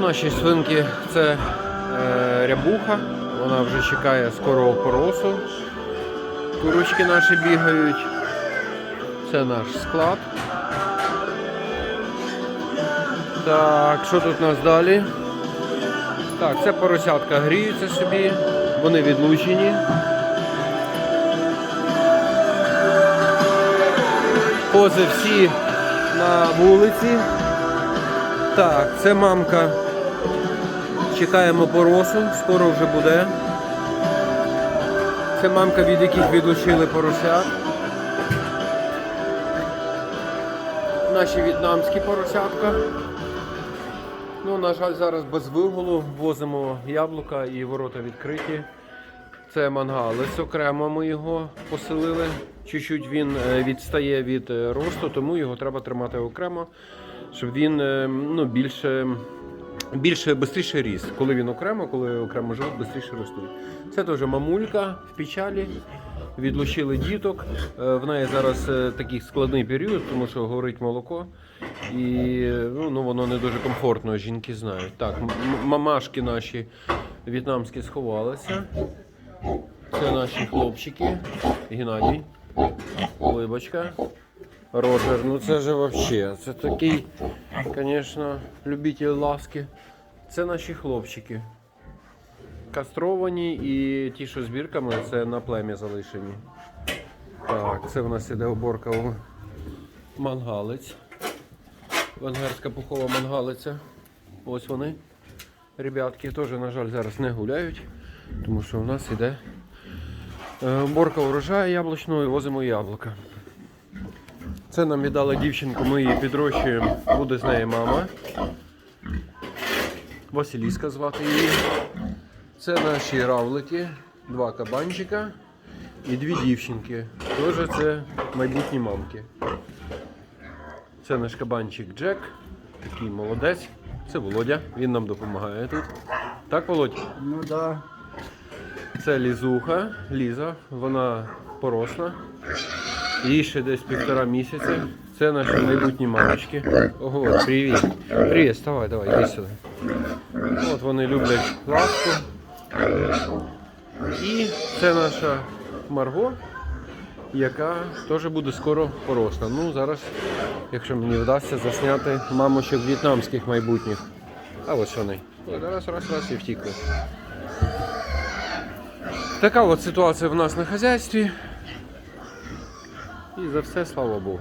Наші свинки це е, рябуха. Вона вже чекає скорого поросу. Курочки наші бігають. Це наш склад. Так, що тут у нас далі? Так, це поросятка гріються собі, вони відлучені. Кози всі на вулиці. Так, це мамка. Чекаємо поросу, скоро вже буде. Це мамка, від яких відлучили поросят. Наші в'єтнамські поросятка. Ну, на жаль, зараз без вигулу возимо яблука і ворота відкриті. Це мангалець окремо ми його поселили. Чуть-чуть він е, відстає від е, росту, тому його треба тримати окремо, щоб він е, ну, більше, більше швидше ріс. Коли він окремо, коли окремо живуть, швидше ростуть. Це теж мамулька в печалі. Відлучили діток. Е, В неї зараз е, такий складний період, тому що горить молоко. І ну, ну, воно не дуже комфортно, жінки знають. Так, мамашки наші в'єтнамські сховалися. Це наші хлопчики. Геннадій, Либочка, Роджер. Ну це ж вообще. Це такий, звісно, любитель ласки. Це наші хлопчики. Кастровані і ті, що з бірками, це на плем'я залишені. Так, це в нас іде уборка у мангалець. Венгерська пухова мангалиця. Ось вони. Ребятки теж, на жаль, зараз не гуляють, тому що у нас іде е, уборка урожаю яблучного і возимо яблука. Це нам віддала дівчинку, ми її підрощуємо, буде з нею мама. Василіска звати її. Це наші равлики, два кабанчика і дві дівчинки. Теж це майбутні мамки. Це наш кабанчик Джек, такий молодець. Це Володя, він нам допомагає тут. Так, Володь? Ну да. Це лізуха, Ліза, вона поросла. Їй ще десь півтора місяця. Це наші майбутні мамочки. Ого, привіт. Привіт, вставай, давай, йди сюди. От вони люблять ласку. І це наша Марго, яка теж буде скоро поросла. Ну, зараз, якщо мені вдасться засняти мамочок в'єтнамських майбутніх. А ось вони. Ой, Раз, раз, раз і втікли. Така от ситуація в нас на хазяйстві. І за все, слава Богу.